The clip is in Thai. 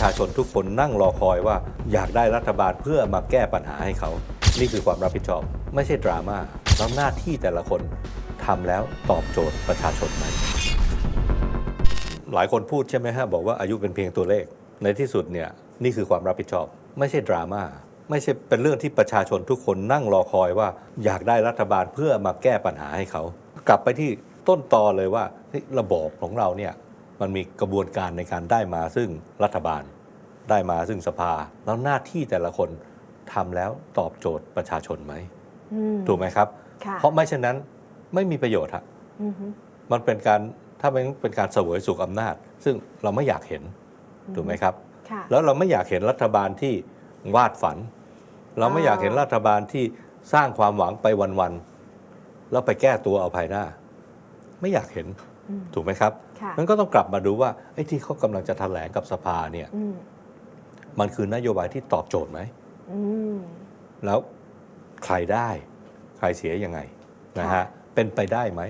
ชาชนทุกคนนั่งรอคอยว่าอยากได้รัฐบาลเพื่อมาแก้ปัญหาให้เขา นี่คือความรับผิดชอบ ไม่ใช่ดราม่าแล้วหน้าที่แต่ละคนทำแล้วตอบโจทย์ประชาชนไหมหลายคนพูดใช่ไหมฮะบอกว่าอายุเป็นเพียงตัวเลข ในที่สุดเนี่ยนี่คือความรับผิดชอบ ไม่ใช่ดราม่าไม่ใช่เป็นเรื่องที่ประชาชนทุกคนนั่งรอคอยว่าอยากได้รัฐบาลเพื่อมาแก้ปัญหาให้เขา กลับไปที่ต้นตอเลยว่าระบอบของเราเนี่ย มันมีกระบวนการในการได้มาซึ่งรัฐบาล ได้มาซึ่งสภา แล้วหน้าที่แต่ละคนทำแล้วตอบโจทย์ประชาชนไหมอืมถูกไหมครับค่ะเพราะไม่เช่นนั้นไม่มีประโยชน์ฮะอือฮึมันเป็นการถ้าเป็นเป็นการเสวยสุขอำนาจ ซึ่งเราไม่อยากเห็นถูกไหมครับค่ะแล้วเราไม่อยากเห็นรัฐบาลที่วาดฝัน เราไม่อยากเห็นรัฐบาลที่สร้างความหวังไปวันๆแล้วไปแก้ตัวเอาภายหน้า ไม่อยากเห็นอืม ถูกไหมครับค่ะมันก็ต้องกลับมาดูว่าไอ้ที่เขากำลังจะแถลงกับสภาเนี่ยอืมมันคือนโยบายที่ตอบโจทย์ไหมอืมแล้วใครได้ ใครเสียยังไงนะค่ะฮะเป็นไปได้ไหม